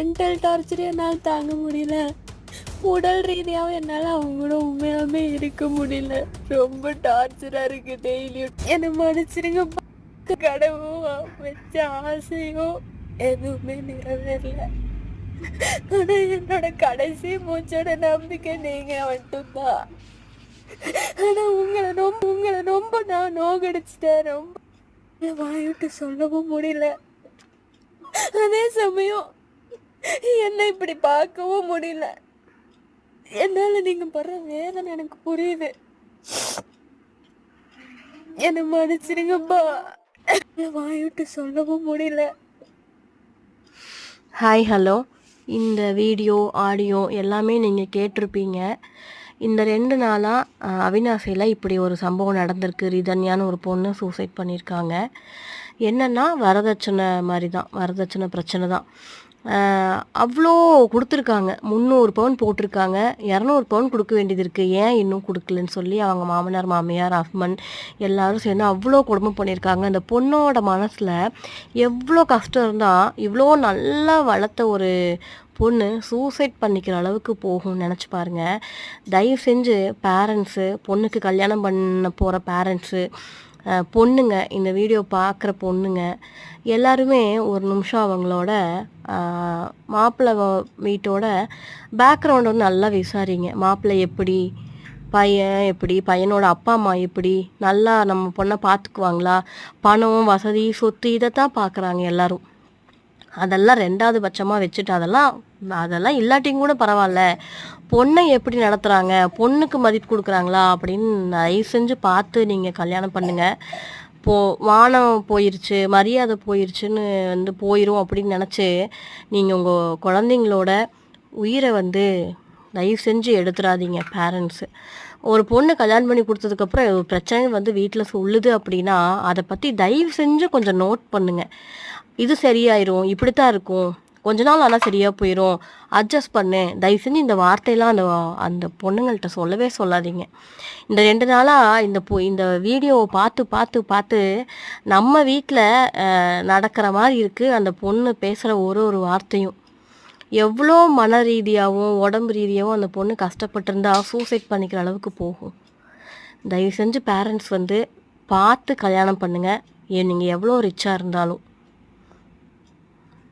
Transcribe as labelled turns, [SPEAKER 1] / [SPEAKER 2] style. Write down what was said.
[SPEAKER 1] Mental torture என்னால் தாங்க முடியல. உடல் ரீதியாகவும் என்னால் அவங்க கூட உண்மையாலுமே இருக்க முடியல. ரொம்ப டார்ச்சராக இருக்கு டெய்லியும் என்னை மன்னிச்சிருங்க கடவு வச்ச ஆசையோ எதுவுமே நிறைவேறல. ஆனால் என்னோட கடைசி மூச்சோட நம்பிக்கை நீங்கள் மட்டும்தான். ஆனால் உங்களை ரொம்ப உங்களை ரொம்ப நான் நோகடிச்சிட்டேன். ரொம்ப என் வாய்விட்டு சொல்லவும் முடியல. அதே சமயம் என்ன இப்படி பார்க்கவும் முடியல. என்னால நீங்க படுற வேதனை எனக்கு புரியுது. என்னை மன்னிச்சிருங்கப்பா. வாயிட்டு சொல்லவும் முடியல.
[SPEAKER 2] ஹாய் ஹலோ இந்த வீடியோ ஆடியோ எல்லாமே நீங்கள் கேட்டிருப்பீங்க. இந்த ரெண்டு நாளாக அவினாசியில் இப்படி ஒரு சம்பவம் நடந்திருக்கு. ரிதன்யான்னு ஒரு பொண்ணு சூசைட் பண்ணியிருக்காங்க. என்னென்னா வரதட்சணை மாதிரி தான் வரதட்சணை பிரச்சனை தான் அவ்வளோ கொடுத்துருக்காங்க. முந்நூறு பவுன் போட்டிருக்காங்க. இரநூறு பவுன் கொடுக்க வேண்டியது இருக்குது ஏன் இன்னும் கொடுக்கலன்னு சொல்லி அவங்க மாமனார் மாமியார் அஃப்மன் எல்லாரும் சேர்ந்து அவ்வளோ குடும்பம் பண்ணியிருக்காங்க அந்த பொண்ணோட மனசில் எவ்வளோ கஷ்டம் இருந்தால் இவ்வளோ நல்லா வளர்த்த ஒரு பொண்ணு சூசைட் பண்ணிக்கிற அளவுக்கு போகும்னு நினச்சி பாருங்கள் தயவு செஞ்சு பேரண்ட்ஸு பொண்ணுக்கு கல்யாணம் பண்ண போகிற பேரண்ட்ஸு பொண்ணுங்க இந்த வீடியோ பார்க்குற பொண்ணுங்க எல்லாருமே ஒரு நிமிஷம் அவங்களோட மாப்பிள்ளை வீட்டோட பேக்ரவுண்ட் வந்து நல்லா விசாரிங்க. மாப்பிள்ளை எப்படி பையன் எப்படி பையனோட அப்பா அம்மா எப்படி நல்லா நம்ம பொண்ணை பார்த்துக்குவாங்களா பணம் வசதி சொத்து இதைத்தான் பார்க்குறாங்க எல்லாரும். அதெல்லாம் ரெண்டாவது பட்சமாக வச்சுட்டு அதெல்லாம் அதெல்லாம் இல்லாட்டியும் கூட பரவாயில்ல. பொண்ணை எப்படி நடத்துகிறாங்க பொண்ணுக்கு மதிப்பு கொடுக்குறாங்களா? அப்படின்னு தயவு செஞ்சு பார்த்து நீங்கள் கல்யாணம் பண்ணுங்கள் போ வானம் போயிருச்சு மரியாதை போயிருச்சுன்னு வந்து போயிடும் அப்படின்னு நினச்சி நீங்கள் உங்கள் குழந்தைங்களோட உயிரை வந்து தயவு செஞ்சு எடுத்துடாதீங்க பேரண்ட்ஸு ஒரு பொண்ணு கல்யாணம் பண்ணி கொடுத்ததுக்கப்புறம் பிரச்சனை வந்து வீட்டில் சொல்லுது அப்படின்னா அதை பற்றி தயவு செஞ்சு கொஞ்சம் நோட் பண்ணுங்கள் இது சரியாயிரும் இப்படித்தான் இருக்கும். கொஞ்ச நாள் ஆனால் சரியாக போயிடும் அட்ஜஸ்ட் பண்ணு. தயவு செஞ்சு இந்த வார்த்தையெல்லாம் அந்த அந்த பொண்ணுங்கள்கிட்ட சொல்லவே சொல்லாதீங்க. இந்த ரெண்டு நாளாக இந்த பொ இந்த வீடியோவை பார்த்து பார்த்து பார்த்து நம்ம வீட்டில் நடக்கிற மாதிரி இருக்குது அந்த பொண்ணு பேசுகிற ஒரு ஒரு வார்த்தையும். எவ்வளோ மன ரீதியாகவும் உடம்பு ரீதியாகவும் அந்த பொண்ணு கஷ்டப்பட்டிருந்தா சூசைட் பண்ணிக்கிற அளவுக்கு போகும். தயவு செஞ்சு பேரண்ட்ஸ் வந்து பார்த்து கல்யாணம் பண்ணுங்கள் நீங்கள் எவ்வளோ ரிச்சாக இருந்தாலும்.